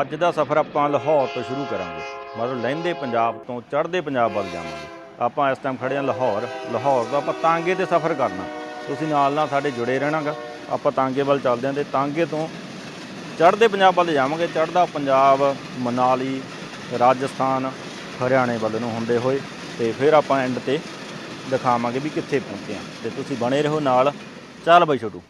ਅੱਜ ਦਾ ਸਫ਼ਰ ਆਪਾਂ ਲਾਹੌਰ ਤੋਂ ਸ਼ੁਰੂ ਕਰਾਂਗੇ। ਮਤਲਬ ਲਹਿੰਦੇ ਪੰਜਾਬ ਤੋਂ ਚੜ੍ਹਦੇ ਪੰਜਾਬ ਵੱਲ ਜਾਵਾਂਗੇ। ਆਪਾਂ ਇਸ ਟਾਈਮ ਖੜੇ ਹਾਂ ਲਾਹੌਰ। ਲਾਹੌਰ ਤੋਂ ਆਪਾਂ ਤਾਂਗੇ ਤੇ ਸਫ਼ਰ ਕਰਨਾ। ਤੁਸੀਂ ਨਾਲ ਨਾਲ ਸਾਡੇ ਜੁੜੇ ਰਹਿਣਾਗਾ। ਆਪਾਂ ਤਾਂਗੇ ਵੱਲ ਚੱਲਦੇ ਹਾਂ ਤੇ ਤਾਂਗੇ ਤੋਂ ਚੜ੍ਹਦੇ ਪੰਜਾਬ ਵੱਲ ਜਾਵਾਂਗੇ। ਚੜ੍ਹਦਾ ਪੰਜਾਬ, ਮਨਾਲੀ, ਰਾਜਸਥਾਨ, ਹਰਿਆਣੇ ਵੱਲ ਨੂੰ ਹੁੰਦੇ ਹੋਏ ਤੇ ਫਿਰ ਆਪਾਂ ਐਂਡ ਤੇ ਦਿਖਾਵਾਂਗੇ ਵੀ ਕਿੱਥੇ ਪਹੁੰਚੇ ਹਾਂ। ਤੇ ਤੁਸੀਂ ਬਣੇ ਰਹੋ ਨਾਲ। ਚੱਲ ਬਈ ਛੋਟੂ।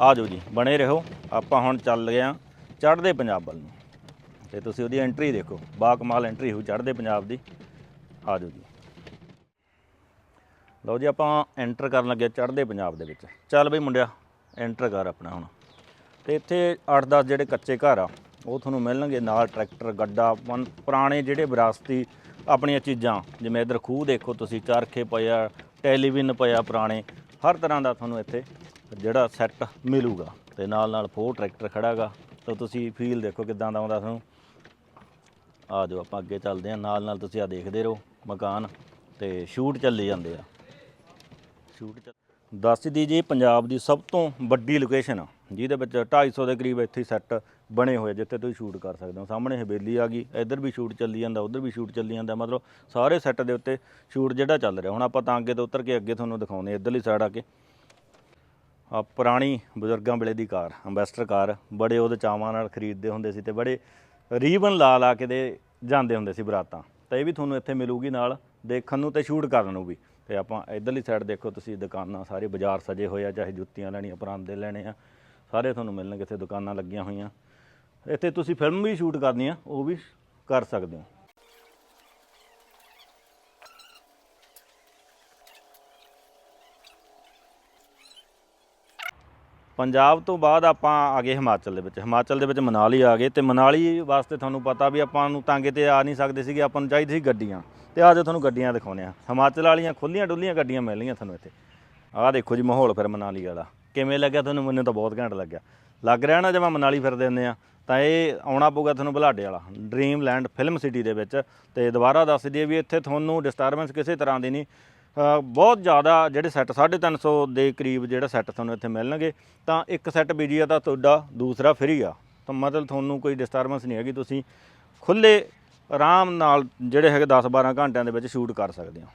ਆ ਜਾਓ ਜੀ, ਬਣੇ ਰਹੋ। ਆਪਾਂ ਹੁਣ ਚੱਲ ਗਏ ਆ ਚੜ੍ਹਦੇ ਪੰਜਾਬ ਵੱਲ ਨੂੰ। ਤੇ ਤੁਸੀਂ ਉਹਦੀ ਐਂਟਰੀ ਦੇਖੋ ਬਾ ਕਮਾਲ ਐਂਟਰੀ ਹੋਈ ਚੜ੍ਹਦੇ ਪੰਜਾਬ ਦੀ। ਆ ਜਾਓ ਜੀ। ਲਓ ਜੀ, ਆਪਾਂ ਐਂਟਰ ਕਰਨ ਲੱਗੇ ਚੜ੍ਹਦੇ ਪੰਜਾਬ ਦੇ ਵਿੱਚ। ਚੱਲ ਬਈ ਮੁੰਡਿਆ ਐਂਟਰ ਕਰ ਆਪਣਾ ਹੁਣ। ਤੇ ਇੱਥੇ 8-10 ਜਿਹੜੇ ਕੱਚੇ ਘਰ ਆ, ਉਹ ਤੁਹਾਨੂੰ ਮਿਲਣਗੇ ਨਾਲ ਟਰੈਕਟਰ, ਗੱਡਾ ਪਨ- ਪੁਰਾਣੇ ਜਿਹੜੇ ਵਿਰਾਸਤੀ ਆਪਣੀਆਂ ਚੀਜ਼ਾਂ, ਜਿਵੇਂ ਇਧਰ ਖੂਹ ਦੇਖੋ ਤੁਸੀਂ, ਚਰਖੇ ਪਏ ਆ, ਟੈਲੀਵਿਜ਼ਨ ਪਿਆ ਪੁਰਾਣੇ, ਹਰ ਤਰ੍ਹਾਂ ਦਾ ਤੁਹਾਨੂੰ ਇੱਥੇ ਜਿਹੜਾ ਸੈੱਟ ਮਿਲੂਗਾ ਤੇ ਨਾਲ ਨਾਲ ਫੋਰ ਟਰੈਕਟਰ ਖੜਾਗਾ। ਤਾਂ ਤੁਸੀਂ ਫੀਲ ਦੇਖੋ ਕਿਦਾਂ ਦਾ ਆਉਂਦਾ ਤੁਹਾਨੂੰ। ਆ ਜਾਓ ਆਪਾਂ ਅੱਗੇ ਚੱਲਦੇ ਹਾਂ। ਨਾਲ ਨਾਲ ਤੁਸੀਂ ਆ ਦੇਖਦੇ ਰਹੋ ਮਕਾਨ ਤੇ ਸ਼ੂਟ ਚੱਲੇ ਜਾਂਦੇ ਆ। ਸ਼ੂਟ ਚ ਦੱਸ ਦੀ ਜੀ, ਪੰਜਾਬ ਦੀ ਸਭ ਤੋਂ ਵੱਡੀ ਲੋਕੇਸ਼ਨ ਆ ਜਿਹਦੇ ਵਿੱਚ 250 ਦੇ ਕਰੀਬ ਇੱਥੇ ਸੈੱਟ ਬਣੇ ਹੋਏ ਆ, ਜਿੱਥੇ ਤੁਸੀਂ ਸ਼ੂਟ ਕਰ ਸਕਦੇ ਹੋ। ਸਾਹਮਣੇ ਹਵੇਲੀ ਆ ਗਈ, ਇੱਧਰ ਵੀ ਸ਼ੂਟ ਚੱਲੀ ਜਾਂਦਾ, ਉੱਧਰ ਵੀ ਸ਼ੂਟ ਚੱਲੀ ਜਾਂਦਾ। ਮਤਲਬ ਸਾਰੇ ਸੈੱਟ ਦੇ ਉੱਤੇ ਸ਼ੂਟ ਜਿਹੜਾ ਚੱਲ ਰਿਹਾ। ਹੁਣ ਆਪਾਂ ਤਾਂ ਅੱਗੇ ਤੋਂ ਉਤਰ ਕੇ ਅੱਗੇ ਤੁਹਾਨੂੰ ਦਿਖਾਉਂਦੇ ਹਾਂ, ਇੱਧਰਲੀ ਸਾਈਡ ਆ ਕੇ। ਪੁਰਾਣੀ ਬਜ਼ੁਰਗਾਂ ਵੇਲੇ ਦੀ ਕਾਰ ਅੰਬੈਸਟਰ ਕਾਰ, ਬੜੇ ਉਹਦੇ ਚਾਵਾਂ ਨਾਲ ਖਰੀਦਦੇ ਹੁੰਦੇ ਸੀ ਤੇ ਬੜੇ ਰੀਬਨ ਲਾ ਲਾ ਕੇ ਦੇ ਜਾਂਦੇ ਹੁੰਦੇ ਸੀ ਬਰਾਤਾਂ। ਤਾਂ ਇਹ ਵੀ ਤੁਹਾਨੂੰ ਇੱਥੇ ਮਿਲੂਗੀ ਨਾਲ, ਦੇਖਣ ਨੂੰ ਤੇ ਸ਼ੂਟ ਕਰਨ ਨੂੰ ਵੀ। ਤੇ ਆਪਾਂ ਇਧਰਲੀ ਸਾਈਡ ਦੇਖੋ ਤੁਸੀਂ, ਦੁਕਾਨਾਂ ਸਾਰੇ ਬਾਜ਼ਾਰ ਸਜੇ ਹੋਏ ਆ, ਚਾਹੇ ਜੁੱਤੀਆਂ ਲੈਣੀਆਂ, ਪਰਾਂਦੇ ਲੈਣੇ ਆ। ਸਾਰੇ ਤੁਹਾਨੂੰ ਮਿਲਣਗੇ ਇੱਥੇ ਦੁਕਾਨਾਂ ਲੱਗੀਆਂ ਹੋਈਆਂ। ਇੱਥੇ ਤੁਸੀਂ ਫਿਲਮ ਵੀ ਸ਼ੂਟ ਕਰਨੀ ਆ ਉਹ ਵੀ ਕਰ ਸਕਦੇ ਹੋ। ਪੰਜਾਬ ਤੋਂ ਬਾਅਦ ਆਪਾਂ ਆ ਗਏ ਹਿਮਾਚਲ ਦੇ ਵਿੱਚ। ਹਿਮਾਚਲ ਦੇ ਵਿੱਚ ਮਨਾਲੀ ਆ ਗਏ ਤੇ ਮਨਾਲੀ ਵਾਸਤੇ ਤੁਹਾਨੂੰ ਪਤਾ ਵੀ ਆਪਾਂ ਨੂੰ ਤਾਂਗੇ ਤੇ ਆ ਨਹੀਂ ਸਕਦੇ ਸੀਗੇ, ਆਪਾਂ ਨੂੰ ਚਾਹੀਦੀ ਸੀ ਗੱਡੀਆਂ। ਤੇ ਆ ਜਾਓ ਤੁਹਾਨੂੰ ਗੱਡੀਆਂ ਦਿਖਾਉਂਦੇ ਆ ਹਿਮਾਚਲ ਵਾਲੀਆਂ ਖੁੱਲੀਆਂ ਡੁੱਲੀਆਂ ਗੱਡੀਆਂ ਮਿਲਣਗੀਆਂ ਤੁਹਾਨੂੰ ਇੱਥੇ। ਆਹ ਦੇਖੋ ਜੀ ਮਾਹੌਲ ਫਿਰ ਮਨਾਲੀ ਵਾਲਾ। ਕਿਵੇਂ ਲੱਗਿਆ ਤੁਹਾਨੂੰ? ਮੈਨੂੰ ਤਾਂ ਬਹੁਤ ਘੈਂਟ ਲੱਗਿਆ। ਲੱਗ ਰਿਹਾ ਨਾ ਜਿਵੇਂ ਮਨਾਲੀ ਫਿਰਦੇ ਹੁੰਦੇ ਆ। ਤਾਂ ਇਹ ਆਉਣਾ ਪਊਗਾ ਤੁਹਾਨੂੰ ਬੁਲਾਡੇ ਵਾਲਾ। ਡ੍ਰੀਮ ਲੈਂਡ ਫਿਲਮ ਸਿਟੀ ਦੇ ਵਿੱਚ। ਤੇ ਦੁਬਾਰਾ ਦੱਸ ਦਈਏ ਵੀ ਇੱਥੇ ਤੁਹਾਨੂੰ ਡਿਸਟਰਬੈਂਸ ਕਿਸੇ ਤਰ੍ਹਾਂ ਦੀ ਨਹੀਂ। ਬਹੁਤ ਜ਼ਿਆਦਾ ਜਿਹੜੇ ਸੈੱਟ 350 ਦੇ ਕਰੀਬ ਜਿਹੜਾ ਸੈੱਟ ਤੁਹਾਨੂੰ ਇੱਥੇ ਮਿਲਣਗੇ, ਤਾਂ ਇੱਕ ਸੈੱਟ ਬੀਜੀਆ ਦਾ ਤੁਹਾਡਾ, ਦੂਸਰਾ ਫ੍ਰੀ ਆ। ਤਾਂ ਮਤਲਬ ਤੁਹਾਨੂੰ ਕੋਈ ਡਿਸਟਰਬੈਂਸ ਨਹੀਂ ਹੈਗੀ, ਤੁਸੀਂ ਖੁੱਲੇ ਆਰਾਮ ਨਾਲ ਜਿਹੜੇ ਹੈਗੇ 10 12 ਘੰਟਿਆਂ ਦੇ ਵਿੱਚ ਸ਼ੂਟ ਕਰ ਸਕਦੇ ਹੋ।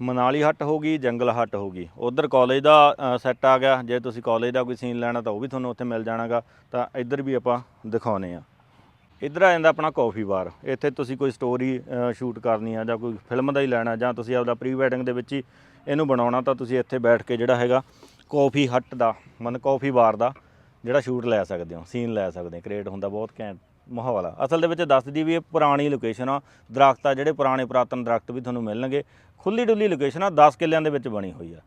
ਮਨਾਲੀ ਹੱਟ ਹੋ ਗਈ, ਜੰਗਲ ਹੱਟ ਹੋ ਗਈ। ਉਧਰ ਕਾਲਜ ਦਾ ਸੈੱਟ ਆ ਗਿਆ। ਜੇ ਤੁਸੀਂ ਕਾਲਜ ਦਾ ਕੋਈ ਸੀਨ ਲੈਣਾ ਤਾਂ ਉਹ ਵੀ ਤੁਹਾਨੂੰ ਉੱਥੇ ਮਿਲ ਜਾਣਾਗਾ। ਤਾਂ ਇੱਧਰ ਵੀ ਆਪਾਂ ਦਿਖਾਉਨੇ ਆ। ਇੱਧਰ ਆ ਜਾਂਦਾ ਆਪਣਾ ਕਾਫੀ ਬਾਰ ਇੱਥੇ ਤੁਸੀਂ ਕੋਈ ਸਟੋਰੀ ਸ਼ੂਟ ਕਰਨੀ ਆ ਜਾਂ ਕੋਈ ਫਿਲਮ ਦਾ ਹੀ ਲੈਣਾ ਜਾਂ ਤੁਸੀਂ ਆਪਦਾ ਪ੍ਰੀ ਵੈਡਿੰਗ ਦੇ ਵਿੱਚ ਹੀ ਇਹਨੂੰ ਬਣਾਉਣਾ ਤਾਂ ਤੁਸੀਂ ਇੱਥੇ ਬੈਠ ਕੇ ਜਿਹੜਾ ਹੈਗਾ ਕਾਫੀ ਹੱਟ ਦਾ ਮਨ ਕਾਫੀ ਬਾਰ ਦਾ ਜਿਹੜਾ ਸ਼ੂਟ ਲੈ ਸਕਦੇ ਹੋ ਸੀਨ ਲੈ ਸਕਦੇ ਹੋ ਕ੍ਰੀਏਟ ਹੁੰਦਾ ਬਹੁਤ ਘੈਂਟ ਮਾਹੌਲ ਆ। ਅਸਲ ਦੇ ਵਿੱਚ ਦੱਸਦੀ ਵੀ ਇਹ ਪੁਰਾਣੀ ਲੋਕੇਸ਼ਨ ਆ, ਦਰਖਤ ਆ ਜਿਹੜੇ ਪੁਰਾਣੇ ਪੁਰਾਤਨ ਦਰਖਤ ਵੀ ਤੁਹਾਨੂੰ ਮਿਲਣਗੇ। ਖੁੱਲੀ ਡੁੱਲੀ ਲੋਕੇਸ਼ਨ ਆ 10 ਕਿੱਲਿਆਂ ਦੇ ਵਿੱਚ ਬਣੀ ਹੋਈ ਆ।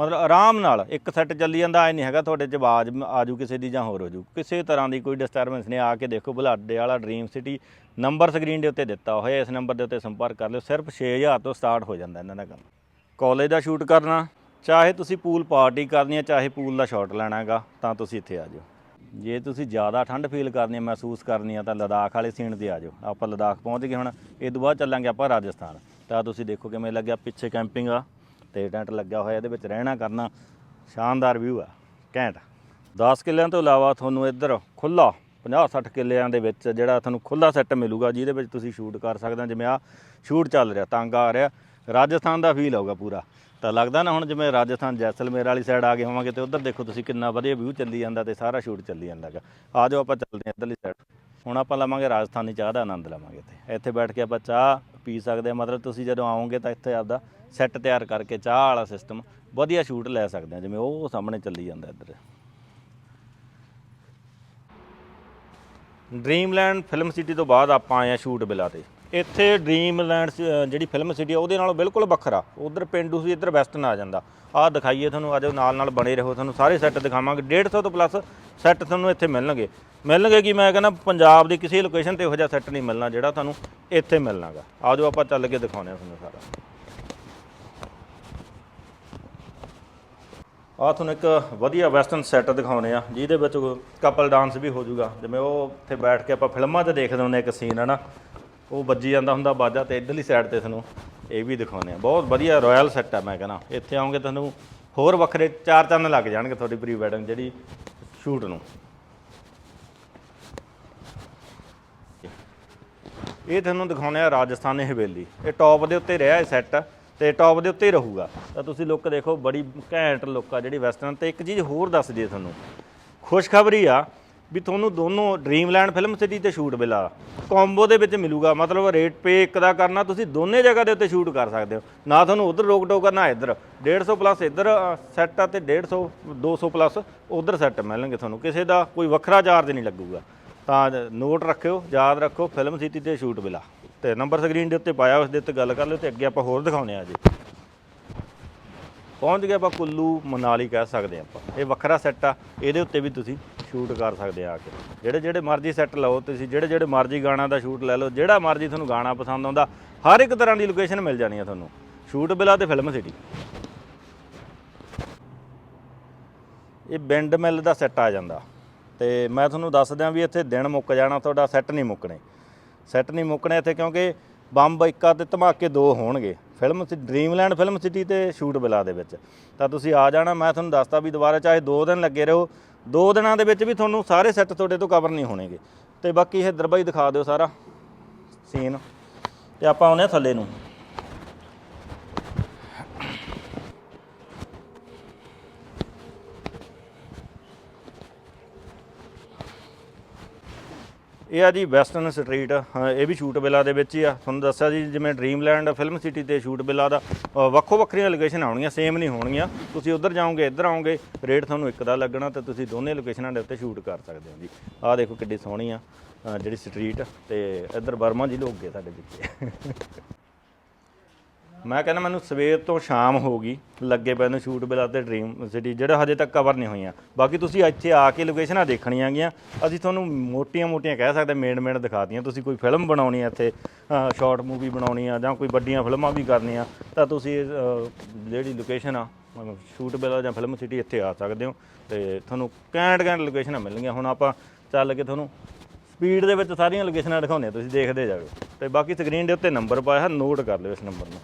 ਮਤਲਬ ਆਰਾਮ ਨਾਲ, ਇੱਕ ਸੈੱਟ ਚੱਲੀ ਜਾਂਦਾ, ਐ ਨਹੀਂ ਹੈਗਾ ਤੁਹਾਡੇ ਚ ਆਵਾਜ਼ ਆਜੂ ਕਿਸੇ ਦੀ ਜਾਂ ਹੋਰ ਹੋ ਜੂ। ਕਿਸੇ ਤਰ੍ਹਾਂ ਦੀ ਕੋਈ ਡਿਸਟਰਬੈਂਸ ਨਹੀਂ, ਆ ਕੇ ਦੇਖੋ ਬੁਲਾਡੇ ਵਾਲਾ ਡ੍ਰੀਮ ਸਿਟੀ ਨੰਬਰ ਸਕਰੀਨ ਦੇ ਉੱਤੇ ਦਿੱਤਾ ਹੋਇਆ, ਇਸ ਨੰਬਰ ਦੇ ਉੱਤੇ ਸੰਪਰਕ ਕਰ ਲਿਓ, ਸਿਰਫ 6000 ਤੋਂ ਸਟਾਰਟ ਹੋ ਜਾਂਦਾ ਇਹਨਾਂ ਦਾ ਕੰਮ। ਕਾਲਜ ਦਾ ਸ਼ੂਟ ਕਰਨਾ, ਚਾਹੇ ਤੁਸੀਂ ਪੂਲ ਪਾਰਟੀ ਕਰਨੀ ਹੈ, ਚਾਹੇ ਪੂਲ ਦਾ ਸ਼ਾਟ ਲੈਣਾ ਹੈਗਾ, ਤਾਂ ਤੁਸੀਂ ਇੱਥੇ ਆ ਜਾਓ। ਜੇ ਤੁਸੀਂ ਜ਼ਿਆਦਾ ਠੰਡ ਫੀਲ ਕਰਨੀ ਹੈ, ਮਹਿਸੂਸ ਕਰਨੀ ਹੈ, ਤਾਂ ਲਦਾਖ ਵਾਲੇ ਸੀਨ ਤੇ ਆ ਜਾਓ। ਆਪਾਂ ਲਦਾਖ ਪਹੁੰਚ ਗਏ ਹੁਣ, ਇਹ ਤੋਂ ਬਾਅਦ ਚੱਲਾਂਗੇ ਆਪਾਂ ਰਾਜਸਥਾਨ। ਤਾਂ ਤੁਸੀਂ ਦੇਖੋ ਕਿਵੇਂ ਲੱਗਿਆ, ਪਿੱਛੇ ਕੈਂਪਿੰਗ ਆ। ਤੇ ਟੈਂਟ ਲੱਗਿਆ ਹੋਇਆ, ਇਹਦੇ ਵਿੱਚ ਰਹਿਣਾ ਕਰਨਾ ਸ਼ਾਨਦਾਰ ਵਿਊ ਆ, ਘੈਂਟ। 10 ਕਿੱਲਿਆਂ ਤੋਂ ਇਲਾਵਾ ਤੁਹਾਨੂੰ ਇੱਧਰ ਖੁੱਲਾ 50-60 ਕਿੱਲਿਆਂ ਦੇ ਵਿੱਚ ਜਿਹੜਾ ਤੁਹਾਨੂੰ ਖੁੱਲਾ ਸੈੱਟ ਮਿਲੂਗਾ, ਜਿਹਦੇ ਵਿੱਚ ਤੁਸੀਂ ਸ਼ੂਟ ਕਰ ਸਕਦੇ ਹੋ, ਜਿਵੇਂ ਆ ਸ਼ੂਟ ਚੱਲ ਰਿਹਾ, ਤੰਗ ਆ ਰਿਹਾ, ਰਾਜਸਥਾਨ ਦਾ ਫੀਲ ਆਊਗਾ ਪੂਰਾ। ਤਾਂ ਲੱਗਦਾ ਨਾ ਹੁਣ ਜਿਵੇਂ ਰਾਜਸਥਾਨ ਜੈਸਲਮੇਰ ਵਾਲੀ ਸਾਈਡ ਆ ਗਏ ਹੋਵਾਂਗੇ ਤੇ ਉਧਰ ਦੇਖੋ ਤੁਸੀਂ ਕਿੰਨਾ ਵਧੀਆ ਵਿਊ ਚੱਲੀ ਜਾਂਦਾ ਤੇ ਸਾਰਾ ਸ਼ੂਟ ਚੱਲੀ ਜਾਂਦਾਗਾ ਆ ਜਾਓ ਆਪਾਂ ਚੱਲਦੇ ਹਾਂ ਇੱਧਰਲੀ ਸਾਈਡ ਹੁਣ ਆਪਾਂ ਲਵਾਂਗੇ ਰਾਜਸਥਾਨੀ ਚਾਹ ਦਾ ਆਨੰਦ ਲਵਾਂਗੇ ਇੱਥੇ। ਇੱਥੇ ਬੈਠ ਕੇ ਆਪਾਂ ਚਾਹ ਪੀ ਸਕਦੇ ਹਾਂ, ਮਤਲਬ ਤੁਸੀਂ ਜਦੋਂ ਆਓਗੇ ਤਾਂ ਇੱਥੇ ਆਪਦਾ ਸੈੱਟ ਤਿਆਰ ਕਰਕੇ ਚਾਹ ਵਾਲਾ ਸਿਸਟਮ ਵਧੀਆ ਸ਼ੂਟ ਲੈ ਸਕਦੇ ਹਾਂ, ਜਿਵੇਂ ਉਹ ਸਾਹਮਣੇ ਚੱਲੀ ਜਾਂਦਾ ਇੱਧਰ। ਡ੍ਰੀਮਲੈਂਡ ਫਿਲਮ ਸਿਟੀ ਤੋਂ ਬਾਅਦ ਆਪਾਂ ਆਏ ਆ ਸ਼ੂਟ ਬਿਲਾ ਤੇ। ਇੱਥੇ ਡ੍ਰੀਮਲੈਂਡ ਜਿਹੜੀ ਫਿਲਮ ਸਿਟੀ ਆ, ਉਹਦੇ ਨਾਲੋਂ ਬਿਲਕੁਲ ਵੱਖਰਾ। ਉਧਰ ਪਿੰਡੂ ਸੀ, ਇੱਧਰ ਵੈਸਟਰਨ ਆ ਜਾਂਦਾ। ਆਹ ਦਿਖਾਈਏ ਤੁਹਾਨੂੰ ਆਜੋ ਨਾਲ ਨਾਲ ਬਣੇ ਰਹੋ, ਤੁਹਾਨੂੰ ਸਾਰੇ ਸੈੱਟ ਦਿਖਾਵਾਂਗੇ। 150 ਤੋਂ ਪਲੱਸ ਸੈੱਟ ਤੁਹਾਨੂੰ ਇੱਥੇ ਮਿਲਣਗੇ। ਮਿਲਣਗੇ ਕਿ, ਮੈਂ ਕਹਿੰਦਾ ਪੰਜਾਬ ਦੀ ਕਿਸੇ ਲੋਕੇਸ਼ਨ ਤੇ ਇਹੋ ਜਿਹਾ ਸੈੱਟ ਨਹੀਂ ਮਿਲਣਾ, ਜਿਹੜਾ ਤੁਹਾਨੂੰ ਇੱਥੇ ਮਿਲਣਾਗਾ। ਆਜੋ ਆਪਾਂ ਚੱਲ ਕੇ ਦਿਖਾਉਂਦੇ ਹਾਂ ਤੁਹਾਨੂੰ ਸਾਰਾ। ਆ ਤੁਹਾਨੂੰ ਇੱਕ ਵਧੀਆ ਵੈਸਟਰਨ ਸੈੱਟ ਦਿਖਾਉਣੇ ਆ, ਜਿਹਦੇ ਵਿੱਚ ਕਪਲ ਡਾਂਸ ਵੀ ਹੋ ਜਾਊਗਾ ਜਿਵੇਂ ਉਹ ਉੱਥੇ ਬੈਠ ਕੇ ਆਪਾਂ ਫਿਲਮਾਂ 'ਚ ਦੇਖਦੇ ਹੁੰਦੇ ਇੱਕ ਸੀਨ ਹੈ ਨਾ ਉਹ ਵੱਜੀ ਜਾਂਦਾ ਹੁੰਦਾ ਬਾਜਾ ਤੇ ਇਧਰਲੀ ਸਾਈਡ ਤੇ ਤੁਹਾਨੂੰ ਇਹ ਵੀ ਦਿਖਾਉਣੇ ਆ। ਬਹੁਤ ਵਧੀਆ ਰਾਇਲ ਸੈੱਟ ਆ, ਮੈਂ ਕਹਿੰਦਾ। ਇੱਥੇ ਆਉਂਗੇ ਤੁਹਾਨੂੰ ਹੋਰ ਵੱਖਰੇ ਚਾਰ ਚੰਨ ਲੱਗ ਜਾਣਗੇ ਤੁਹਾਡੀ ਪ੍ਰੀ ਵੈਡਿੰਗ ਜਿਹੜੀ ਸ਼ੂਟ ਨੂੰ। ਇਹ ਤੁਹਾਨੂੰ ਦਿਖਾਉਣੇ ਆ ਰਾਜਸਥਾਨੀ ਹਵੇਲੀ। ਇਹ ਟੌਪ ਦੇ ਉੱਤੇ ਰਿਹਾ ਇਹ ਸੈੱਟ ਤੇ ਟੌਪ ਦੇ ਉੱਤੇ ਹੀ ਰਹੂਗਾ। ਤਾਂ ਤੁਸੀਂ ਲੁੱਕ ਦੇਖੋ, ਬੜੀ ਘੈਂਟ ਲੁੱਕ ਆ ਜਿਹੜੀ ਵੈਸਟਰਨ ਤੇ ਇੱਕ ਚੀਜ਼ ਹੋਰ ਦੱਸ ਦਈਏ ਤੁਹਾਨੂੰ। ਖੁਸ਼ਖਬਰੀ ਆ ਵੀ ਤੁਹਾਨੂੰ ਦੋਨੋਂ ਡ੍ਰੀਮਲੈਂਡ ਫਿਲਮ ਸਿਟੀ ਤੇ ਸ਼ੂਟ ਮਿਲਾ। ਕੰਬੋ ਦੇ ਵਿੱਚ ਮਿਲੂਗਾ, ਮਤਲਬ ਰੇਟ ਪੇ ਇੱਕ ਦਾ ਕਰਨਾ, ਤੁਸੀਂ ਦੋਨੇ ਜਗ੍ਹਾ ਦੇ ਉੱਤੇ ਸ਼ੂਟ ਕਰ ਸਕਦੇ ਹੋ। ਨਾ ਤੁਹਾਨੂੰ ਉਧਰ ਰੋਕ ਟੋਕ ਕਰਨਾ, ਇੱਧਰ। 150 ਪਲੱਸ ਇੱਧਰ ਸੈੱਟ ਆ ਤੇ 150 200 ਪਲੱਸ ਉਧਰ ਸੈੱਟ ਮਿਲਣਗੇ ਤੁਹਾਨੂੰ। ਕਿਸੇ ਦਾ ਕੋਈ ਵੱਖਰਾ ਚਾਰਜ ਨਹੀਂ ਲੱਗੂਗਾ। ਤਾਂ ਨੋਟ ਰੱਖਿਓ, ਯਾਦ ਰੱਖੋ ਫਿਲਮ ਸਿਟੀ ਤੇ ਸ਼ੂਟ ਮਿਲਾ। ਤੇ ਨੰਬਰ ਸਕਰੀਨ ਦੇ ਉੱਤੇ ਪਾਇਆ, ਉਸ ਦੇ ਉੱਤੇ ਗੱਲ ਕਰ ਲਿਓ ਤੇ ਅੱਗੇ ਆਪਾਂ ਹੋਰ ਦਿਖਾਉਣੇ ਆ ਜੀ। ਪਹੁੰਚ ਗਏ ਆਪਾਂ ਕੁੱਲੂ ਮਨਾਲੀ ਕਹਿ ਸਕਦੇ ਹਾਂ ਆਪਾਂ। ਇਹ ਵੱਖਰਾ ਸੈੱਟ ਆ, ਇਹਦੇ ਉੱਤੇ ਵੀ ਤੁਸੀਂ ਸ਼ੂਟ ਕਰ ਸਕਦੇ ਆ ਆ ਕੇ। ਜਿਹੜੇ ਜਿਹੜੇ ਮਰਜ਼ੀ ਸੈੱਟ ਲਓ, ਤੁਸੀਂ ਜਿਹੜੇ ਜਿਹੜੇ ਮਰਜ਼ੀ ਗਾਣਾ ਦਾ ਸ਼ੂਟ ਲੈ ਲਓ, ਜਿਹੜਾ ਮਰਜ਼ੀ ਤੁਹਾਨੂੰ ਗਾਣਾ ਪਸੰਦ ਆਉਂਦਾ, ਹਰ ਇੱਕ ਤਰ੍ਹਾਂ ਦੀ ਲੋਕੇਸ਼ਨ ਮਿਲ ਜਾਣੀ ਆ ਤੁਹਾਨੂੰ। ਸ਼ੂਟ ਬਿਲਾ ਤੇ ਫਿਲਮ ਸਿਟੀ ਇਹ ਬਿੰਡ ਮਿਲ ਦਾ ਸੈੱਟ ਆ ਜਾਂਦਾ। ਤੇ ਮੈਂ ਤੁਹਾਨੂੰ ਦੱਸ ਦਿਆਂ ਵੀ ਇੱਥੇ ਦਿਨ ਮੁੱਕ ਜਾਣਾ, ਤੁਹਾਡਾ ਸੈੱਟ ਨਹੀਂ ਮੁੱਕਣੇ। ਸੈੱਟ ਨਹੀਂ ਮੁੱਕਣੇ ਇੱਥੇ ਕਿਉਂਕਿ ਬੰਬ ਇੱਕਾ ਤੇ ਧਮਾਕੇ ਦੋ ਹੋਣਗੇ। ਫਿਲਮ ਸੀ ਡ੍ਰੀਮਲੈਂਡ ਫਿਲਮ ਸਿਟੀ ਤੇ ਸ਼ੂਟ ਬਿਲਾ ਦੇ ਵਿੱਚ। ਤਾਂ ਤੁਸੀਂ ਆ ਜਾਣਾ, ਮੈਂ ਤੁਹਾਨੂੰ ਦੱਸਤਾ ਵੀ ਦੁਬਾਰਾ ਚਾਹੇ 2 ਦਿਨ ਲੱਗੇ ਰਹੋ 2 ਦਿਨਾਂ ਦੇ ਵਿੱਚ ਵੀ ਤੁਹਾਨੂੰ ਸਾਰੇ ਸੈੱਟ ਤੁਹਾਡੇ ਤੋਂ ਕਵਰ ਨਹੀਂ ਹੋਣਗੇ। ਤੇ ਬਾਕੀ ਇਹ ਦਰਬਾਈ ਦਿਖਾ ਦਿਓ ਸਾਰਾ ਸੀਨ ਤੇ ਆਪਾਂ ਆਉਨੇ ਥੱਲੇ ਨੂੰ। ਇਹ ਆ ਜੀ ਵੈਸਟਰਨ ਸਟਰੀਟ ਇਹ ਵੀ ਸ਼ੂਟ ਬਿਲਾ ਦੇ ਵਿੱਚ ਹੀ ਆ। ਤੁਹਾਨੂੰ ਦੱਸਿਆ ਜੀ, ਜਿਵੇਂ ਡ੍ਰੀਮਲੈਂਡ ਫਿਲਮ ਸਿਟੀ ਤੇ ਸ਼ੂਟ ਬਿਲਾ ਦਾ ਵੱਖੋ ਵੱਖਰੀਆਂ ਲੋਕੇਸ਼ਨ ਆਉਣਗੀਆਂ ਸੇਮ ਨਹੀਂ ਹੋਣਗੀਆਂ ਤੁਸੀਂ ਉੱਧਰ ਜਾਓਗੇ, ਇੱਧਰ ਆਓਗੇ ਰੇਟ ਤੁਹਾਨੂੰ ਇੱਕ ਦਾ ਲੱਗਣਾ ਤੇ ਤੁਸੀਂ ਦੋਨੇ ਲੋਕੇਸ਼ਨਾਂ ਦੇ ਉੱਤੇ ਸ਼ੂਟ ਕਰ ਸਕਦੇ ਹੋ ਜੀ। ਆਹ ਦੇਖੋ ਕਿੱਡੀ ਸੋਹਣੀ ਆ ਜਿਹੜੀ ਸਟਰੀਟ ਤੇ ਇੱਧਰ ਵਰਮਾ ਜੀ ਲੋਕ ਗਏ ਸਾਡੇ ਵਿੱਚ ਮੈਂ ਕਹਿੰਦਾ ਮੈਨੂੰ ਸਵੇਰ ਤੋਂ ਸ਼ਾਮ ਹੋ ਗਈ, ਲੱਗੇ ਪਏ ਨੂੰ ਸ਼ੂਟ ਬਿਲਾ ਤੇ ਡ੍ਰੀਮ ਸਿਟੀ ਜਿਹੜਾ ਹਜੇ ਤੱਕ ਕਵਰ ਨਹੀਂ ਹੋਈਆਂ। ਬਾਕੀ ਤੁਸੀਂ ਇੱਥੇ ਆ ਕੇ ਲੋਕੇਸ਼ਨਾਂ ਦੇਖਣੀਆਂ ਗੀਆਂ। ਅਸੀਂ ਤੁਹਾਨੂੰ ਮੋਟੀਆਂ-ਮੋਟੀਆਂ ਕਹਿ ਸਕਦੇ ਮੇਨ ਮੇਨ ਦਿਖਾਤੀਆਂ। ਤੁਸੀਂ ਕੋਈ ਫਿਲਮ ਬਣਾਉਣੀ ਹੈ ਇੱਥੇ ਸ਼ਾਰਟ ਮੂਵੀ ਬਣਾਉਣੀ ਆ ਜਾਂ ਕੋਈ ਵੱਡੀਆਂ ਫਿਲਮਾਂ ਵੀ ਕਰਨੀਆਂ, ਤਾਂ ਤੁਸੀਂ ਜਿਹੜੀ ਲੋਕੇਸ਼ਨ ਆ ਸ਼ੂਟ ਬਿਲਾ ਜਾਂ ਫਿਲਮ ਸਿਟੀ ਇੱਥੇ ਆ ਸਕਦੇ ਹੋ। ਤੇ ਤੁਹਾਨੂੰ ਕੈਂਟ ਕੈਂਟ ਲੋਕੇਸ਼ਨਾਂ ਮਿਲਣਗੀਆਂ। ਹੁਣ ਆਪਾਂ ਚੱਲ ਕੇ ਤੁਹਾਨੂੰ ਸਪੀਡ ਦੇ ਵਿੱਚ ਸਾਰੀਆਂ ਲੋਕੇਸ਼ਨਾਂ ਦਿਖਾਉਂਦੇ ਆ ਤੁਸੀਂ ਦੇਖਦੇ ਜਾਓ। ਤੇ ਬਾਕੀ ਸਕਰੀਨ ਦੇ ਉੱਤੇ ਨੰਬਰ ਪਾਇਆ ਹੈ ਨੋਟ ਕਰ ਲਿਓ ਇਸ ਨੰਬਰ ਨੂੰ।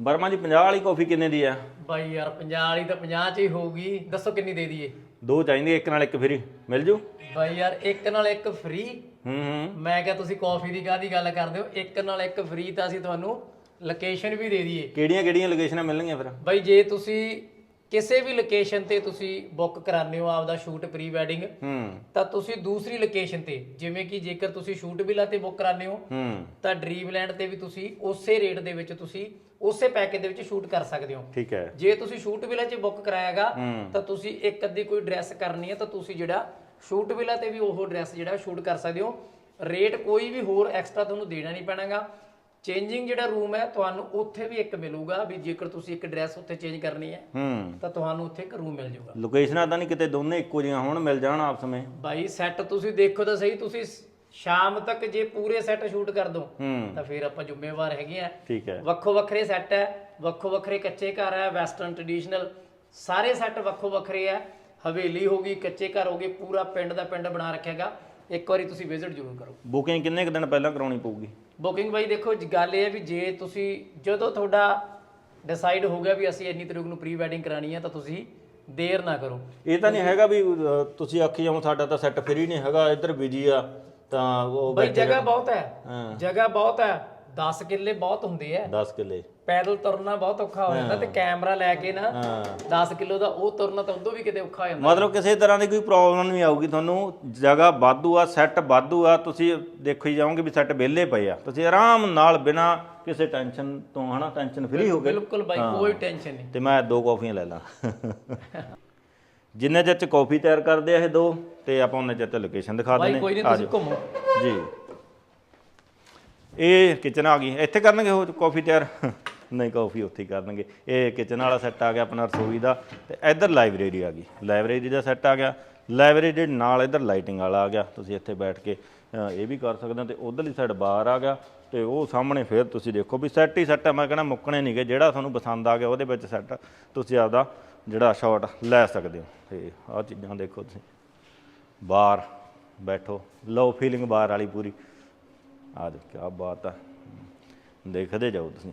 ਬਰਮਾ ਜੀ 50 ਵਾਲੀ ਕਾਫੀ ਕਿੰਨੇ ਦੀ ਆ? ਬਾਈ ਯਾਰ 50 ਵਾਲੀ ਤਾਂ 50 ਚ ਹੀ ਹੋਊਗੀ। ਦੱਸੋ ਕਿੰਨੀ ਦੇ ਦਈਏ? ਦੋ ਚਾਹੀਦੀ ਇੱਕ ਨਾਲ ਇੱਕ ਫਰੀ। ਮਿਲ ਜੂ? ਬਾਈ ਯਾਰ ਇੱਕ ਨਾਲ ਇੱਕ ਫ੍ਰੀ? ਹੂੰ ਹੂੰ। ਮੈਂ ਕਿਹਾ ਤੁਸੀਂ ਕਾਫੀ ਦੀ ਕਾਹਦੀ ਗੱਲ ਕਰਦੇ ਹੋ? ਇੱਕ ਨਾਲ ਇੱਕ ਫ੍ਰੀ ਤਾਂ ਅਸੀਂ ਤੁਹਾਨੂੰ ਲੋਕੇਸ਼ਨ ਵੀ ਦੇ ਦਈਏ। ਕਿਹੜੀਆਂ ਕਿਹੜੀਆਂ ਲੋਕੇਸ਼ਨਾਂ ਮਿਲਣਗੀਆਂ ਫਿਰ? ਬਾਈ ਜੇ ਤੁਸੀਂ ਕਿਸੇ ਵੀ ਲੋਕੇਸ਼ਨ ਤੇ ਤੁਸੀਂ ਬੁੱਕ ਕਰਾਉਂਦੇ ਹੋ ਆਪਦਾ ਸ਼ੂਟ ਪ੍ਰੀ ਵੈਡਿੰਗ ਹੂੰ। ਤਾਂ ਤੁਸੀਂ ਦੂਸਰੀ ਲੋਕੇਸ਼ਨ ਤੇ ਜਿਵੇਂ ਕਿ ਜੇਕਰ ਤੁਸੀਂ ਸ਼ੂਟ ਵਿਲਾ ਤੇ ਬੁੱਕ ਕਰਾਉਂਦੇ ਹੋ ਹੂੰ। ਤਾਂ ਡ੍ਰੀਮਲੈਂਡ ਤੇ ਵੀ ਤੁਸੀਂ ਉਸੇ ਰੇਟ ਦੇ ਵਿੱਚ ਤੁਸੀਂ ਉਸੇ ਪੈਕੇਜ ਦੇ ਵਿੱਚ ਸ਼ੂਟ ਕਰ ਸਕਦੇ ਹੋ। ਠੀਕ ਹੈ। ਜੇ ਤੁਸੀਂ ਸ਼ੂਟ ਵਿਲਾ 'ਚ ਬੁੱਕ ਕਰਾਇਆਗਾ। ਤਾਂ ਤੁਸੀਂ ਇੱਕ ਅੱਧੀ ਕੋਈ ਡਰੈਸ ਕਰਨੀ ਹੈ ਤਾਂ ਤੁਸੀਂ ਜਿਹੜਾ ਸ਼ੂਟ ਵਿਲਾ ਤੇ ਵੀ ਉਹ ਡਰੈਸ ਜਿਹੜਾ ਸ਼ੂਟ ਕਰ ਸਕਦੇ ਹੋ। ਰੇਟ ਕੋਈ ਵੀ ਹੋਰ ਐਕਸਟਰਾ ਤੁਹਾਨੂੰ ਦੇਣਾ ਨਹੀਂ ਪੈਣਾਗਾ। ਚੇਂਜਿੰਗ ਜਿਹੜਾ ਰੂਮ ਹੈ ਤੁਹਾਨੂੰ ਉੱਥੇ ਵੀ ਇੱਕ ਮਿਲੂਗਾ ਵੀ ਜੇਕਰ ਤੁਸੀਂ ਇੱਕ ਡਰੈਸ ਉੱਥੇ ਚੇਂਜ ਕਰਨੀ ਹੈ ਹੂੰ। ਤਾਂ ਤੁਹਾਨੂੰ ਉੱਥੇ ਇੱਕ ਰੂਮ ਮਿਲ ਜਾਊਗਾ। ਲੋਕੇਸ਼ਨਾਂ ਤਾਂ ਨਹੀਂ ਕਿਤੇ ਦੋਨੇ ਇੱਕੋ ਜਿਹੀਆਂ ਹੋਣ ਮਿਲ ਜਾਣ ਆਪਸ ਵਿੱਚ। ਬਾਈ ਸੈੱਟ ਤੁਸੀਂ ਦੇਖੋ ਤਾਂ ਸਹੀ ਤੁਸੀਂ ਸ਼ਾਮ ਤੱਕ ਜੇ ਪੂਰੇ ਸੈੱਟ ਸ਼ੂਟ ਕਰ ਦੋ ਹੂੰ। ਤਾਂ ਫਿਰ ਆਪਾਂ ਜ਼ਿੰਮੇਵਾਰ ਹੈਗੇ ਆ। ਠੀਕ ਹੈ। ਵੱਖੋ ਵੱਖਰੇ ਸੈੱਟ ਹੈ ਵੱਖੋ ਵੱਖਰੇ ਕੱਚੇ ਘਰ ਹੈ ਵੈਸਟਰਨ ਟ੍ਰੈਡੀਸ਼ਨਲ ਸਾਰੇ ਸੈੱਟ ਵੱਖੋ ਵੱਖਰੇ ਹੈ। ਹਵੇਲੀ ਹੋ ਗਈ ਕੱਚੇ ਘਰ ਹੋ ਗਏ ਪੂਰਾ ਪਿੰਡ ਦਾ ਪਿੰਡ ਬਣਾ ਰੱਖਿਆਗਾ ਇੱਕ ਵਾਰੀ ਤੁਸੀਂ ਵਿਜ਼ਿਟ ਜ਼ਰੂਰ ਕਰੋ। ਬੁਕਿੰਗ ਕਿੰਨੇ ਕੁ ਦਿਨ ਪਹਿਲਾਂ ਕਰਾਉਣੀ ਪਊਗੀ? ਬੁਕਿੰਗ ਬਾਈ ਦੇਖੋ ਜ- ਗੱਲ ਇਹ ਹੈ ਵੀ ਜੇ ਤੁਸੀਂ ਜਦੋਂ ਤੁਹਾਡਾ ਡਿਸਾਈਡ ਹੋ ਗਿਆ ਵੀ ਅਸੀਂ ਇੰਨੀ ਤਰੀਕ ਨੂੰ ਪ੍ਰੀ ਵੈਡਿੰਗ ਕਰਾਣੀ ਹੈ ਤਾਂ ਤੁਸੀਂ ਦੇਰ ਨਾ ਕਰੋ। ਇਹ ਤਾਂ ਨਹੀਂ ਹੈਗਾ ਵੀ ਤੁਸੀਂ ਆਖੀ ਜਾਓ ਸਾਡਾ ਤਾਂ ਸੈੱਟ ਫਰੀ ਨਹੀਂ ਹੈਗਾ ਇੱਧਰ ਬਿਜ਼ੀ ਆ ਤਾਂ ਉਹ ਬਾਈ ਜਗ੍ਹਾ ਬਹੁਤ ਹੈ ਹਾਂ। ਜਗ੍ਹਾ ਬਹੁਤ ਹੈ 10 ਕਿੱਲੇ ਬਹੁਤ ਹੁੰਦੇ ਆ 10 ਕਿੱਲੇ। ਪੈਦਲ ਤੁਰਨਾ ਬਹੁਤ ਔਖਾ ਹੋ ਜਾਂਦਾ ਤੇ ਕੈਮਰਾ ਲੈ ਕੇ ਨਾ ਹਾਂ। 10 ਕਿਲੋ ਦਾ ਉਹ ਤੁਰਨਾ ਤਾਂ ਉਦੋਂ ਵੀ ਕਿਤੇ ਔਖਾ ਹੋ ਜਾਂਦਾ। ਮਤਲਬ ਕਿਸੇ ਤਰ੍ਹਾਂ ਦੀ ਕੋਈ ਪ੍ਰੋਬਲਮ ਨਹੀਂ ਆਊਗੀ ਤੁਹਾਨੂੰ। ਜਗ੍ਹਾ ਵਾਧੂ ਆ ਸੈੱਟ ਵਾਧੂ ਆ ਤੁਸੀਂ ਦੇਖੋ ਹੀ ਜਾਓਗੇ ਵੀ ਸੈੱਟ ਵਿਹਲੇ ਪਏ ਆ। ਤੁਸੀਂ ਆਰਾਮ ਨਾਲ ਬਿਨਾ ਕਿਸੇ ਟੈਨਸ਼ਨ ਤੋਂ ਹਨਾ ਟੈਨਸ਼ਨ ਫ੍ਰੀ ਹੋ ਗਏ। ਬਿਲਕੁਲ ਬਾਈ ਕੋਈ ਟੈਨਸ਼ਨ ਨਹੀਂ। ਤੇ ਮੈਂ ਦੋ ਕੌਫੀਆਂ ਲੈ ਲਾਂ। ਜਿੰਨੇ ਚਿਰ ਚ ਕੌਫੀ ਤਿਆਰ ਕਰਦੇ ਆ ਇਹ ਦੋ ਤੇ ਆਪਾਂ ਉਹਨੇ ਚਿਰ ਤੇ ਲੋਕੇਸ਼ਨ ਦਿਖਾ ਬਾਈ ਦਿੰਦੇ ਕੋਈ ਨਹੀਂ ਤੁਸੀਂ ਘੁੰਮੋ। ਜੀ। ਇਹ ਕਿਚਨ ਆ ਗਈ। ਇੱਥੇ ਕਰਨਗੇ ਉਹ ਕਾਫੀ ਤਿਆਰ? ਨਹੀਂ ਕਾਫੀ ਉੱਥੇ ਹੀ ਕਰਨਗੇ। ਇਹ ਕਿਚਨ ਵਾਲਾ ਸੈੱਟ ਆ ਗਿਆ ਆਪਣਾ ਰਸੋਈ ਦਾ ਤੇ ਇੱਧਰ ਲਾਇਬ੍ਰੇਰੀ ਆ ਗਈ। ਲਾਇਬ੍ਰੇਰੀ ਦਾ ਸੈੱਟ ਆ ਗਿਆ। ਲਾਇਬ੍ਰੇਰੀ ਦੇ ਨਾਲ ਇੱਧਰ ਲਾਈਟਿੰਗ ਵਾਲਾ ਆ ਗਿਆ। ਤੁਸੀਂ ਇੱਥੇ ਬੈਠ ਕੇ ਇਹ ਵੀ ਕਰ ਸਕਦੇ ਹੋ ਤੇ ਉਧਰਲੀ ਸਾਈਡ ਬਾਹਰ ਆ ਗਿਆ ਤੇ ਉਹ ਸਾਹਮਣੇ ਫਿਰ ਤੁਸੀਂ ਦੇਖੋ ਵੀ ਸੈੱਟ ਹੀ ਸੈੱਟ ਆ। ਮੈਂ ਕਹਿੰਦਾ ਮੁੱਕਣੇ ਨਹੀਂਗੇ ਜਿਹੜਾ ਤੁਹਾਨੂੰ ਪਸੰਦ ਆ ਗਿਆ ਉਹਦੇ ਵਿੱਚ ਸੈੱਟ ਤੁਸੀਂ ਆਪਦਾ ਜਿਹੜਾ ਸ਼ਾਟ ਲੈ ਸਕਦੇ ਹੋ। ਤੇ ਆਹ ਚੀਜ਼ਾਂ ਦੇਖੋ ਤੁਸੀਂ। ਬਾਹਰ ਬੈਠੋ। ਲਓ ਫੀਲਿੰਗ ਬਾਹਰ ਵਾਲੀ ਪੂਰੀ। ਆ ਦੇਖ ਕੀ ਬਾਤ ਆ। ਦੇਖਦੇ ਜਾਓ ਤੁਸੀਂ।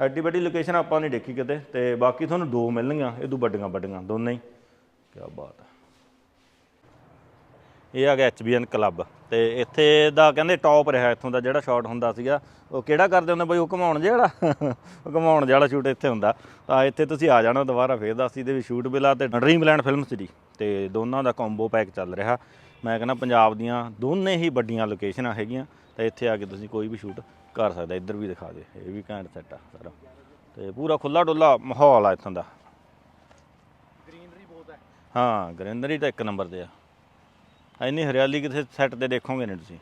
ਐਡੀ ਵੱਡੀ ਲੋਕੇਸ਼ਨ ਆਪਾਂ ਨਹੀਂ ਦੇਖੀ ਕਿਤੇ, ਤੇ ਬਾਕੀ ਤੁਹਾਨੂੰ ਦੋ ਮਿਲਣਗੀਆਂ, ਇਹ ਤੋਂ ਵੱਡੀਆਂ ਵੱਡੀਆਂ, ਦੋਨੇ ਹੀ। ਕੀ ਬਾਤ ਹੈ ਇਹ ਆ ਗਿਆ ਐਚਬੀਐਨ ਕਲੱਬ, ਤੇ ਇੱਥੇ ਦਾ ਕਹਿੰਦੇ ਟੌਪ ਰਿਹਾ ਇੱਥੋਂ ਦਾ ਜਿਹੜਾ ਸ਼ਾਟ ਹੁੰਦਾ ਸੀਗਾ। ਉਹ ਕਿਹੜਾ ਕਰਦੇ ਹੁੰਦੇ ਬਈ, ਉਹ ਘਮਾਉਣ ਜਿਹੜਾ ਉਹ ਘਮਾਉਣ ਜਿਹੜਾ ਸ਼ੂਟ ਇੱਥੇ ਹੁੰਦਾ। ਤਾਂ ਇੱਥੇ ਤੁਸੀਂ ਆ ਜਾਣਾ ਦੁਬਾਰਾ, ਫੇਰ ਦੱਸ ਦੇ ਵੀ ਸ਼ੂਟ ਬਿਲਾ ਤੇ ਡ੍ਰੀਮਲੈਂਡ ਫਿਲਮ ਸਿਟੀ ਤੇ ਦੋਨਾਂ ਦਾ ਕੰਬੋ ਪੈਕ ਚੱਲ ਰਿਹਾ। ਮੈਂ ਕਹਿੰਦਾ ਪੰਜਾਬ ਦੀਆਂ ਦੋਨੇ ਹੀ ਵੱਡੀਆਂ ਲੋਕੇਸ਼ਨਾਂ ਹੈਗੀਆਂ, ਤਾਂ ਇੱਥੇ ਆ ਕੇ ਤੁਸੀਂ ਕੋਈ ਵੀ ਸ਼ੂਟ ਕਰ ਸਕਦਾ ਇੱਧਰ ਵੀ ਦਿਖਾ ਦੇ ਇਹ ਵੀ ਘੈਂਟ ਸੈੱਟ ਆ ਸਾਰਾ। ਤੇ ਪੂਰਾ ਖੁੱਲਾ ਡੁੱਲਾ ਮਾਹੌਲ ਆ ਇੱਥੋਂ ਦਾ। ਗ੍ਰੀਨਰੀ ਬਹੁਤ ਹੈ। ਹਾਂ ਗ੍ਰੀਨਰੀ ਤਾਂ ਇੱਕ ਨੰਬਰ ਤੇ ਆ। ਇੰਨੀ ਹਰਿਆਲੀ ਕਿਸੇ ਸੈੱਟ ਤੇ ਦੇਖੋਗੇ ਨਹੀਂ ਤੁਸੀਂ।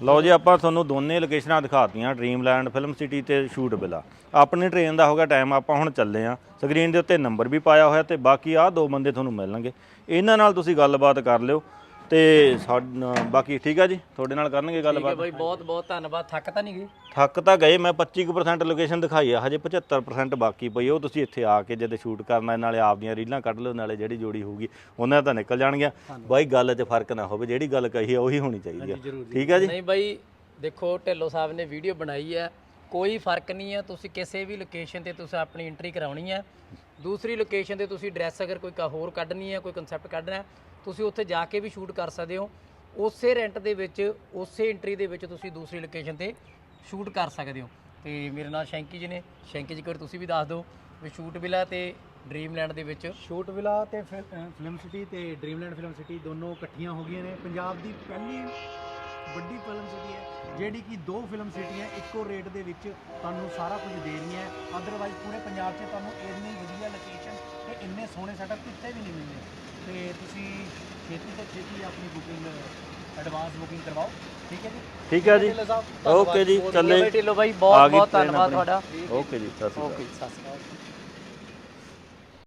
ਲਓ ਜੀ ਆਪਾਂ ਤੁਹਾਨੂੰ ਦੋਨੇ ਲੋਕੇਸ਼ਨਾਂ ਦਿਖਾਤੀਆਂ ਡ੍ਰੀਮਲੈਂਡ ਫਿਲਮ ਸਿਟੀ ਤੇ ਸ਼ੂਟ ਬਿਲਾ ਆਪਣੀ ਟ੍ਰੇਨ ਦਾ ਹੋ ਗਿਆ ਟਾਈਮ ਆਪਾਂ ਹੁਣ ਚੱਲੇ ਆ ਸਕਰੀਨ ਦੇ ਉੱਤੇ ਨੰਬਰ ਵੀ ਪਾਇਆ ਹੋਇਆ ਤੇ ਬਾਕੀ ਆਹ ਦੋ ਬੰਦੇ ਤੁਹਾਨੂੰ ਮਿਲਣਗੇ। ਇਹਨਾਂ ਨਾਲ ਤੁਸੀਂ ਗੱਲਬਾਤ ਕਰ ਲਿਓ। ਤੇ ਸਾਡ- ਬਾਕੀ ਠੀਕ ਆ ਜੀ? ਤੁਹਾਡੇ ਨਾਲ ਕਰਨਗੇ ਠੀਕ ਹੈ ਗੱਲਬਾਤ? ਬਾਈ ਬਹੁਤ ਬਹੁਤ ਧੰਨਵਾਦ। ਥੱਕ ਤਾਂ ਨਹੀਂ ਗਏ? ਥੱਕ ਤਾਂ ਗਏ ਮੈਂ 25% ਲੋਕੇਸ਼ਨ ਦਿਖਾਈ ਆ ਹਜੇ 75% ਬਾਕੀ ਪਈ ਉਹ ਤੁਸੀਂ ਇੱਥੇ ਆ ਕੇ ਜਦ ਸ਼ੂਟ ਕਰਨਾ ਨਾਲੇ ਆਪਦੀਆਂ ਰੀਲਾਂ ਕੱਢ ਲਓ ਨਾਲੇ ਜਿਹੜੀ ਜੋੜੀ ਹੋਊਗੀ ਉਹਨਾਂ ਤਾਂ ਨਿਕਲ ਜਾਣਗੀਆਂ। ਬਾਈ ਗੱਲ 'ਚ ਫ਼ਰਕ ਨਾ ਹੋਵੇ ਜਿਹੜੀ ਗੱਲ ਕਹੀ ਆ ਉਹੀ ਹੋਣੀ ਚਾਹੀਦੀ ਆ। ਠੀਕ ਆ ਜੀ? ਨਹੀਂ ਬਾਈ ਦੇਖੋ ਢਿੱਲੋਂ ਸਾਹਿਬ ਨੇ ਵੀਡੀਓ ਬਣਾਈ ਹੈ ਕੋਈ ਫ਼ਰਕ ਨਹੀਂ ਹੈ ਤੁਸੀਂ ਕਿਸੇ ਵੀ ਲੋਕੇਸ਼ਨ ਤੇ ਤੁਸੀਂ ਆਪਣੀ ਐਂਟਰੀ ਕਰਾਉਣੀ ਹੈ ਦੂਸਰੀ ਲੋਕੇਸ਼ਨ ਤੇ ਤੁਸੀਂ ਡਰੈਸ ਅਗਰ ਕੋਈ ਕ- ਹੋਰ ਕੱਢਣੀ ਹੈ, ਕੋਈ ਕਨਸੈਪਟ ਕੱਢਣਾ ਤੁਸੀਂ ਉੱਥੇ ਜਾ ਕੇ ਵੀ ਸ਼ੂਟ ਕਰ ਸਕਦੇ ਹੋ। ਉਸੇ ਰੈਂਟ ਦੇ ਵਿੱਚ, ਉਸੇ ਐਂਟਰੀ ਦੇ ਵਿੱਚ ਤੁਸੀਂ ਦੂਸਰੀ ਲੋਕੇਸ਼ਨ ਤੇ ਸ਼ੂਟ ਕਰ ਸਕਦੇ ਹੋ। ਤੇ ਮੇਰੇ ਨਾਲ ਸ਼ੈਂਕੀ ਜੀ ਨੇ, ਸ਼ੈਂਕੀ ਜੀ ਕੋਲ ਤੁਸੀਂ ਵੀ ਦੱਸ ਦਿਓ ਵੀ ਸ਼ੂਟ ਵਿਲਾ ਤੇ ਡ੍ਰੀਮਲੈਂਡ ਦੇ ਵਿੱਚ। ਸ਼ੂਟ ਵਿਲਾ ਤੇ ਫਿ- ਫਿਲਮ ਸਿਟੀ ਤੇ ਡ੍ਰੀਮਲੈਂਡ ਫਿਲਮ ਸਿਟੀ ਦੋਨੋਂ ਇਕੱਠੀਆਂ ਹੋ ਗਈਆਂ ਨੇ। ਪੰਜਾਬ ਦੀ ਪਹਿਲੀ ਵੱਡੀ ਫਿਲਮ ਸਿਟੀ ਹੈ ਜਿਹੜੀ ਕਿ ਦੋ ਫਿਲਮ ਸਿਟੀਆਂ ਇੱਕੋ ਰੇਟ ਦੇ ਵਿੱਚ ਤੁਹਾਨੂੰ ਸਾਰਾ ਕੁਝ ਦੇ ਰਹੀਆਂ ਹੈ। ਅਦਰਵਾਈਜ਼ ਪੂਰੇ ਪੰਜਾਬ 'ਚ ਤੁਹਾਨੂੰ ਇੰਨੀ ਵਧੀਆ ਲੋਕੇਸ਼ਨ ਤੇ ਇੰਨੇ ਸੋਹਣੇ ਸੈਟਅਪ ਕਿਤੇ ਵੀ ਨਹੀਂ ਮਿਲਦੇ। ਤੇ ਤੁਸੀਂ ਛੇਤੀ ਤੋਂ ਛੇਤੀ ਆਪਣੀ ਬੁਕਿੰਗ ਐਡਵਾਂਸ ਬੁਕਿੰਗ ਕਰਵਾਓ। ਠੀਕ ਹੈ ਜੀ? ਠੀਕ ਆ ਜੀ। ਓਕੇ ਜੀ ਚੱਲੇ। ਢਿੱਲੋਂ ਬਾਈ ਬਹੁਤ ਬਹੁਤ ਧੰਨਵਾਦ। ਤੁਹਾਡਾ। ਓਕੇ ਜੀ ਸਤਿ ਸ਼੍ਰੀ ਅਕਾਲ। ਓਕੇ ਸਤਿ ਸ਼੍ਰੀ ਅਕਾਲ।